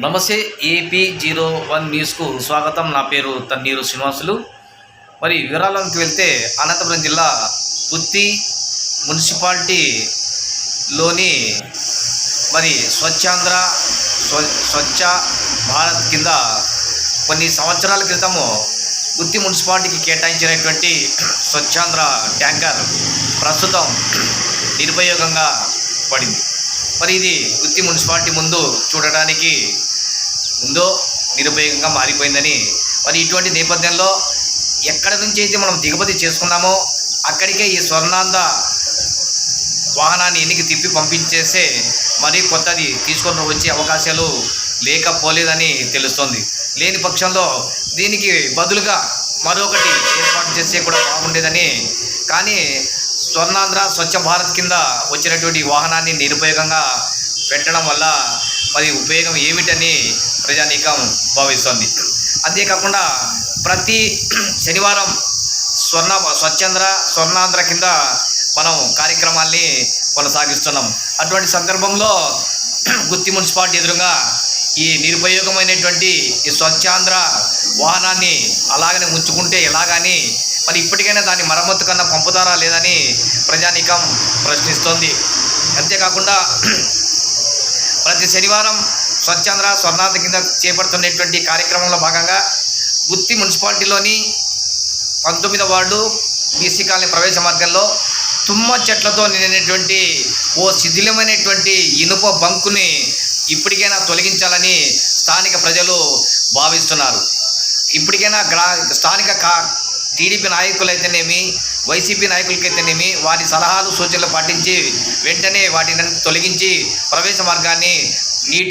నమస్తే AP zero one న్యూస్కు స్వాగతం. నా పేరు తన్నీరు శ్రీనివాసులు. మరి వివరాలకు వెళ్తే అనంతపురం జిల్లా గుత్తి మున్సిపాలిటీలోని మరి స్వచ్ఛాంధ్ర స్వ స్వచ్ఛ భారత్ కింద కొన్ని సంవత్సరాల క్రితము గుత్తి మున్సిపాలిటీకి కేటాయించినటువంటి స్వచ్ఛాంధ్ర ట్యాంకర్ ప్రస్తుతం నిరుపయోగంగా పడింది. మరి ఇది ఉత్తి మున్సిపాలిటీ ముందు చూడడానికి ఉందో నిరుపయోగంగా మారిపోయిందని. మరి ఇటువంటి నేపథ్యంలో ఎక్కడి నుంచి అయితే మనం దిగుమతి చేసుకున్నామో అక్కడికే ఈ స్వర్ణాంధ వాహనాన్ని ఎన్నికి తిప్పి పంపించేస్తే మరి కొత్తది తీసుకొని వచ్చే అవకాశాలు లేకపోలేదని తెలుస్తోంది. లేని పక్షంలో దీనికి బదులుగా మరొకటి ఏర్పాటు చేస్తే కూడా బాగుండేదని. కానీ స్వర్ణాంధ్ర స్వచ్ఛ భారత్ కింద వచ్చినటువంటి వాహనాన్ని నిరుపయోగంగా పెట్టడం వల్ల మరి ఉపయోగం ఏమిటని ప్రజానీకం భావిస్తోంది. అంతేకాకుండా ప్రతి శనివారం స్వర్ణ స్వచ్ఛంద్ర స్వర్ణాంధ్ర కింద మనం కార్యక్రమాల్ని కొనసాగిస్తున్నాం. అటువంటి సందర్భంలో గుత్తి మున్సిపాలిటీ ఎదురుగా ఈ నిరుపయోగమైనటువంటి ఈ స్వచ్ఛాంధ్ర వాహనాన్ని అలాగనే ఉంచుకుంటే ఎలాగని మరి ఇప్పటికైనా దాన్ని మరమ్మతు కన్నా పంపుతారా లేదని ప్రజానీకం ప్రశ్నిస్తోంది. అంతేకాకుండా ప్రతి శనివారం స్వచ్ఛాంధ్ర స్వర్ణాంధ్ర కింద చేపడుతున్నటువంటి కార్యక్రమంలో భాగంగా గుత్తి మున్సిపాలిటీలోని పంతొమ్మిదవ వార్డు బీసీ కాలనీ ప్రవేశ మార్గంలో తుమ్మ చెట్లతో నిండినటువంటి ఓ శిథిలమైనటువంటి ఇనుప బంకుని ఇప్పటికైనా తొలగించాలని స్థానిక ప్రజలు భావిస్తున్నారు. ఇప్పటికైనా గ్రా స్థానిక కా టీడీపీ నాయకులైతేనేమి వైసీపీ నాయకులకైతేనేమి వారి సలహాలు సూచనలు పాటించి వెంటనే వాటిని తొలగించి ప్రవేశ మార్గాన్ని నీటి